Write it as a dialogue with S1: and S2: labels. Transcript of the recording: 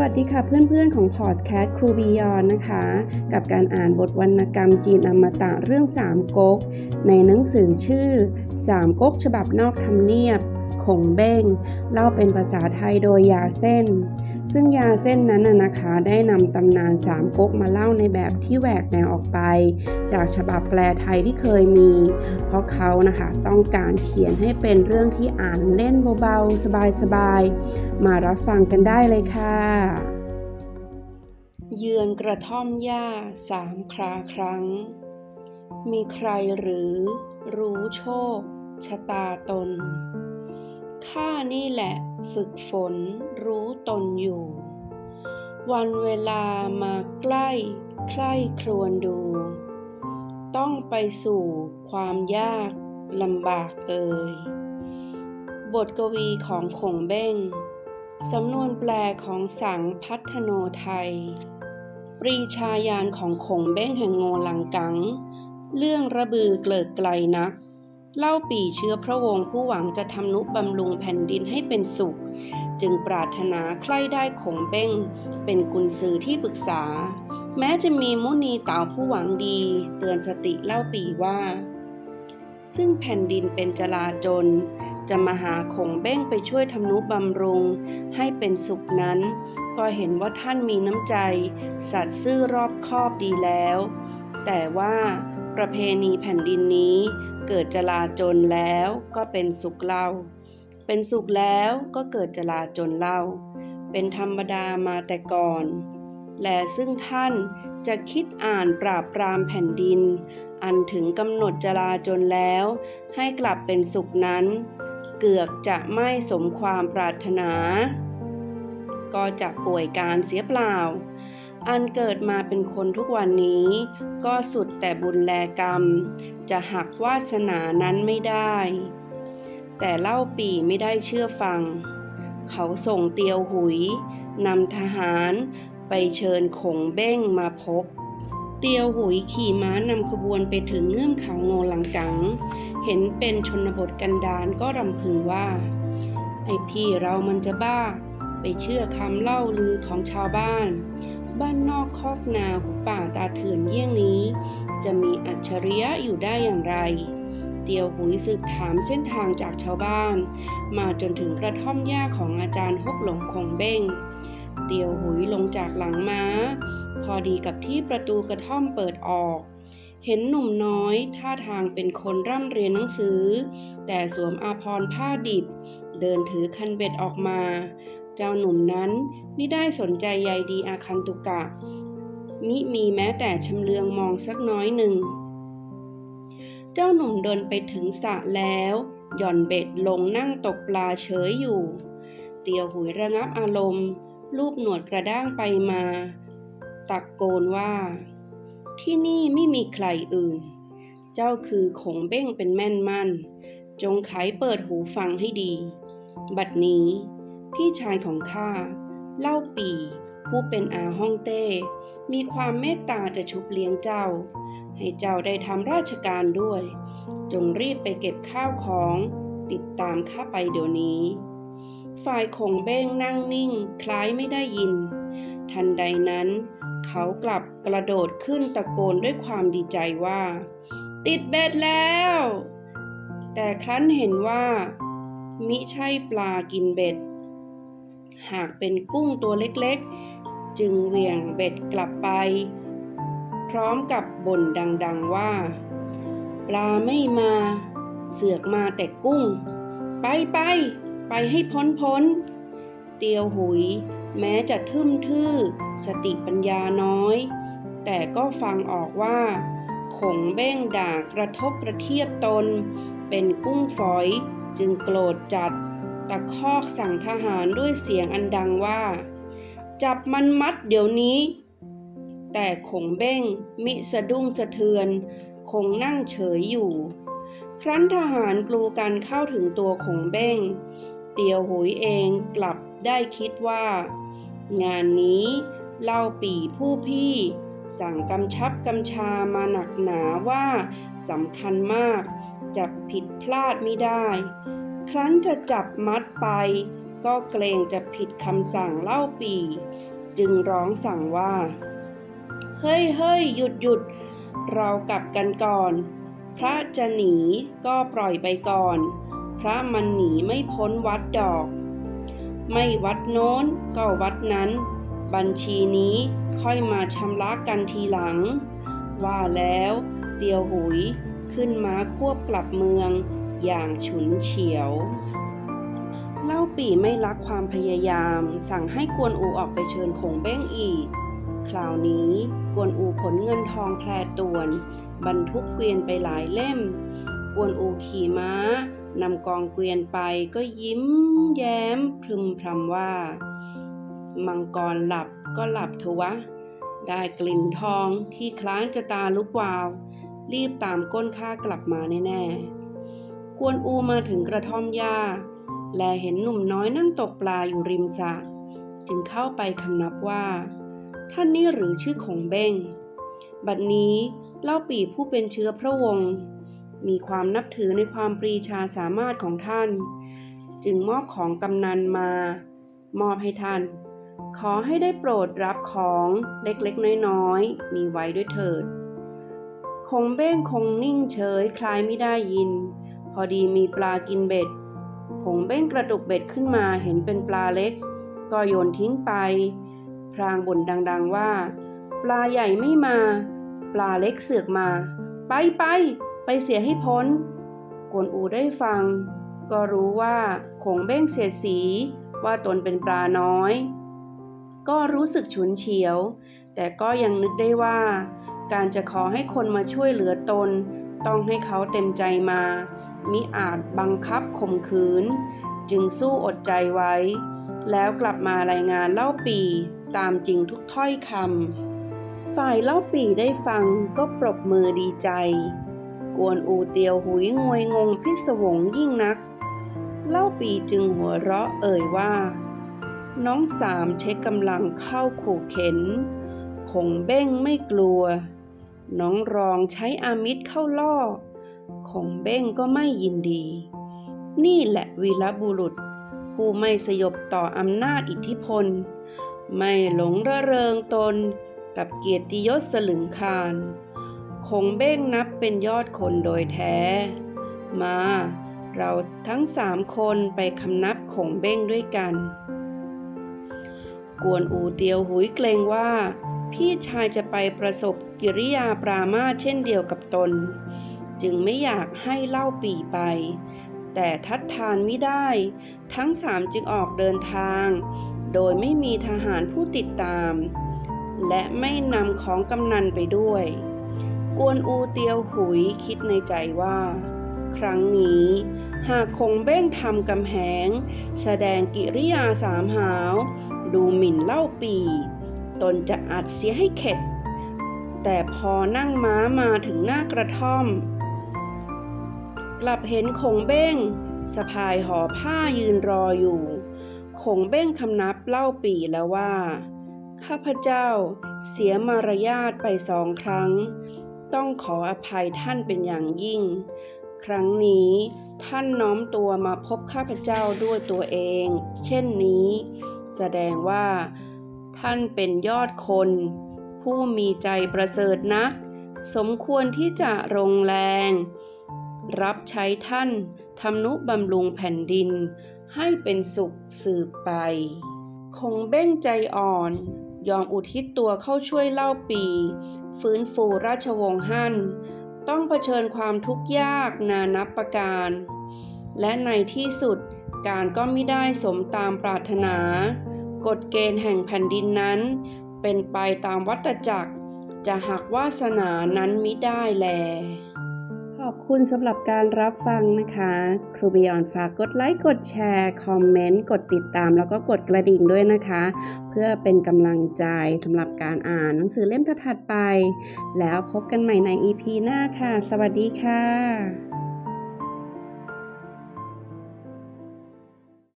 S1: วัสดีค่ะเพื่อนๆของพอดแคสต์ครูบียอนนะคะ กับการอ่านบทวรรณกรรมจีนอมตะเรื่องสามก๊ก ในหนังสือชื่อสามก๊กฉบับนอกทำเนียบ ขงเบ้งเล่าเป็นภาษาไทยโดยยาเส้น ซึ่งยาเส้นนั้นนะคะได้นำตำนานสามก๊กมาเล่าในแบบที่แหวกแนวออกไป จากฉบับแปลไทยที่เคยมี เพราะเขานะคะต้องการเขียนให้เป็นเรื่องที่อ่านเล่นเบาๆ สบายๆ มารับฟังกันได้เลยค่ะเยือนกระท่อมหญ้าสามคราครั้ง มีใครหรือรู้โชคชะตาตน ข้านี่แหละฝึกฝนรู้ตนอยู่ วันเวลามาใกล้ใคร่ครวญดู ต้องไปสู่ความยากลำบากเอ่ย บทกวีของขงเบ้ง สำนวนแปลของสังพัฒโนไทย ปรีชาญาณของขงเบ้งแห่งโงลังกัง เรื่องระบือเกลิกไกลนัก เล่าปีเชื้อพระวงศ์ผู้หวังจะทำนุบำรุงแผ่นดินให้เป็นสุข จึงปรารถนาใคร่ได้ขงเบ้ง เป็นกุญสือที่ปรึกษา แม้จะมีมุนีเต่าผู้หวังดี เตือนสติเล่าปีว่า ซึ่งแผ่นดินเป็นจลาจลจะมาหาขงเบ้งไปช่วยทำนุบำรุง ให้เป็นสุขนั้น ก็เห็นว่าท่านมีน้ำใจ สัตย์ซื่อรอบคอบดีแล้ว แต่ว่าประเพณีแผ่นดินนี้ เกิดจลาจลแล้วก็เป็นสุขเล่าเป็นสุขแล้วก็เกิดจลาจลเล่าเป็นธรรมดามาแต่ก่อน และซึ่งท่านจะคิดอ่านปราบปรามแผ่นดิน อันถึงกำหนดจลาจลแล้ว ให้กลับเป็นสุขนั้น เกือบจะไม่สมความปรารถนา ก็จะป่วยการเสียเปล่า อันเกิดมาเป็นคนทุกวันนี้ ก็สุดแต่บุญแลกรรม จะหักวาสนานั้นไม่ได้ แต่เล่าปีไม่ได้เชื่อฟัง เขาส่งเตียวหุยนำทหารไปเชิญขงเบ้งมาพบ เตียวหุยขี่ม้านำขบวนไปถึงเงื่อมเขาโงลังกัง เห็นเป็นชนบทกันดารก็รำพึงว่า ไอพี่เรามันจะบ้า ไปเชื่อคำเล่าลือของชาวบ้าน บ้านนอกคอกนาหูป่าตาเถื่อนเยี่ยงนี้ จะมีอัจฉริยะอยู่ได้อย่างไร เตียวหุยสืบถามเส้นทางจากชาวบ้าน มาจนถึงกระท่อมหญ้าของอาจารย์ฮกหลงคงเบ้ง เตียวหุยลงจากหลังม้า พอดีกับที่ประตูกระท่อมเปิดออกเห็นหนุ่มน้อยท่าทางเป็นคนร่ำเรียนหนังสือ แต่สวมอาภรณ์ผ้าดิบ เดินถือคันเบ็ดออกมา เจ้าหนุ่มนั้นไม่ได้สนใจใยดีอาคันตุกะ มิมีแม้แต่ชำเลืองมองสักน้อยหนึ่ง เจ้าหนุ่มเดินไปถึงสระแล้ว หย่อนเบ็ดลงนั่งตกปลาเฉยอยู่ เตียวหุยระงับอารมณ์ รูปหนวดกระด้างไปมา ตักโกนว่า ที่นี่ไม่มีใครอื่น เจ้าคือขงเบ้งเป็นแม่นมั่น จงไขเปิดหูฟังให้ดี บัดนี้ พี่ชายของข้าเล่าปีผู้เป็นอาฮ่องเต้ มีความเมตตาจะชุบเลี้ยงเจ้า ให้เจ้าได้ทำราชการด้วย จงรีบไปเก็บข้าวของ ติดตามข้าไปเดี๋ยวนี้ ฝ่ายคงเบ้งนั่งนิ่งคล้ายไม่ได้ยิน ทันใดนั้น เขากลับกระโดดขึ้นตะโกนด้วยความดีใจว่า ติดเบ็ดแล้ว แต่ครั้นเห็นว่า มิใช่ปลากินเบ็ด หากเป็นกุ้งตัวเล็กๆ จึงเหวี่ยงเบ็ดกลับไป พร้อมกับบ่นดังๆว่า ปลาไม่มาเสือกมาแต่กุ้ง ไปไปไปให้พ้นพ้น เตียวหุยแม้จะทึ่มทื่อ สติปัญญาน้อย แต่ก็ฟังออกว่า ขงเบ้งด่ากระทบกระเทียบตน เป็นกุ้งฝอยจึงโกรธจัด ตะคอกสั่งทหารด้วยเสียงอันดังว่า จับมันมัดเดี๋ยวนี้ แต่ขงเบ้งมิสะดุ้งสะเทือน คงนั่งเฉยอยู่ ครั้นทหารกลูกันเข้าถึงตัวขงเบ้ง เตียวหุยเองกลับได้คิดว่า งานนี้เล่าปี่ผู้พี่ สั่งกำชับกำชามาหนักหนาว่าสำคัญมากจะผิดพลาดไม่ได้ ครั้นจะจับมัดไป ก็เกรงจะผิดคำสั่งเล่าปี จึงร้องสั่งว่า เฮ้ยเฮ้ยหยุดหยุดเรากลับกันก่อน พระจะหนีก็ปล่อยไปก่อน พระมันหนีไม่พ้นวัดดอก ไม่วัดโน้นก็วัดนั้น บัญชีนี้ค่อยมาชำระกันทีหลัง ว่าแล้ว เตียวหุยขึ้นมาควบกลับเมือง อย่างฉุนเฉียว เล่าปี่ไม่รักความพยายาม สั่งให้กวนอูออกไปเชิญคงเบ้งอีก คราวนี้กวนอูขนเงินทองแพรตวน บรรทุกเกวียนไปหลายเล่ม กวนอูขี่ม้านำกองเกวียนไปก็ยิ้มแย้มพรึมพรำว่า มังกรหลับก็หลับเถอะวะ ได้กลิ่นทองที่คล้านจะตาลุกวาว รีบตามก้นข้ากลับมาแน่ๆ วน อูมาถึงกระท่อมหญ้า แลเห็นหนุ่มน้อยนั่งตกปลาอยู่ริมสระจึงเข้าไปคำนับว่า ท่านนี่หรือชื่อของเบ้ง บัดนี้เล่าปีผู้เป็นเชื้อพระวงศ์มีความนับถือในความปรีชาสามารถของท่าน จึงมอบของกำนันมา มอบให้ท่าน ขอให้ได้โปรดรับของเล็กๆ น้อยๆนี้ไว้ด้วยเถิด คงเบ้งคงนิ่งเฉยคล้ายไม่ได้ยิน พอดีมีปลากินเบ็ดคงเบ้งกระตุกเบ็ดขึ้นมาเห็นเป็นปลาเล็ก ก็โยนทิ้งไป พรางบ่นดังๆว่า ปลาใหญ่ไม่มา ปลาเล็กเสือกมา ไปไปไปเสียให้พ้น กวนอูได้ฟัง ก็รู้ว่าคงเบ้งเสียสีว่าตนเป็นปลาน้อย ก็รู้สึกฉุนเฉียว แต่ก็ยังนึกได้ว่า การจะขอให้คนมาช่วยเหลือตน ต้องให้เขาเต็มใจมา มิอาจบังคับข่มขืน จึงสู้อดใจไว้ แล้วกลับมารายงานเล่าปีตามจริงทุกถ้อยคำฝ่ายเล่าปีได้ฟังก็ปรบมือดีใจ กวนอูเตียวหุยงวยงงพิศวงยิ่งนัก เล่าปีจึงหัวเราะเอ่ยว่า น้องสามใช้กำลังเข้าขู่เข็นคงเบ้งไม่กลัว น้องรองใช้อามิตรเข้าล่อ คงเบ้งก็ไม่ยินดี นี่แหละวีรบุรุษ ผู้ไม่สยบต่ออำนาจอิทธิพล ไม่หลงระเริงตนกับเกียรติยศสลึงคารคงเบ้งนับเป็นยอดคนโดยแท้ มาเราทั้งสามคนไปคำนับคงเบ้งด้วยกัน กวนอูเตียวหุยเกรงว่า พี่ชายจะไปประสบกิริยาปรามาสเช่นเดียวกับตน จึงไม่อยากให้เล่าปีไป แต่ทัดทานไม่ได้ ทั้งสามจึงออกเดินทาง โดยไม่มีทหารผู้ติดตาม และไม่นำของกำนันไปด้วย กวนอูเตียวหุยคิดในใจว่า ครั้งนี้หากคงเบ้งทำกำแหง แสดงกิริยาสามหาว ดูหมิ่นเล่าปีตนจะอัดเสียให้เข็ด แต่พอนั่งม้ามาถึงหน้ากระท่อม กลับเห็นคงเบ้งสะพายห่อผ้ายืนรออยู่ คงเบ้งคำนับเล่าปีแล้วว่า ข้าพเจ้าเสียมารยาทไปสองครั้ง ต้องขออภัยท่านเป็นอย่างยิ่ง ครั้งนี้ท่านน้อมตัวมาพบข้าพเจ้าด้วยตัวเอง เช่นนี้ แสดงว่า ท่านเป็นยอดคน ผู้มีใจประเสริฐนัก สมควรที่จะรงแรง รับใช้ท่านทำนุบำรุงแผ่นดิน ให้เป็นสุขสืบไป คงเบ้งใจอ่อน ยอมอุทิศตัวเข้าช่วยเล่าปี ฟื้นฟูราชวงศ์ฮั่น ต้องเผชิญความทุกข์ยากนานับประการ และในที่สุดการก็ไม่ได้สมตามปรารถนา กฎเกณฑ์แห่งแผ่นดินนั้น เป็นไปตามวัตจักร จะหักวาสนานั้นมิได้แล คุณสำหรับการรับฟังนะคะ ครูบีออนฝากกดไลค์ กดแชร์ คอมเมนต์ กดติดตาม แล้วก็กดกระดิ่งด้วยนะคะ เพื่อเป็นกำลังใจสำหรับการอ่านหนังสือเล่มถัดไป แล้วพบกันใหม่ใน EP หน้าค่ะ สวัสดีค่ะ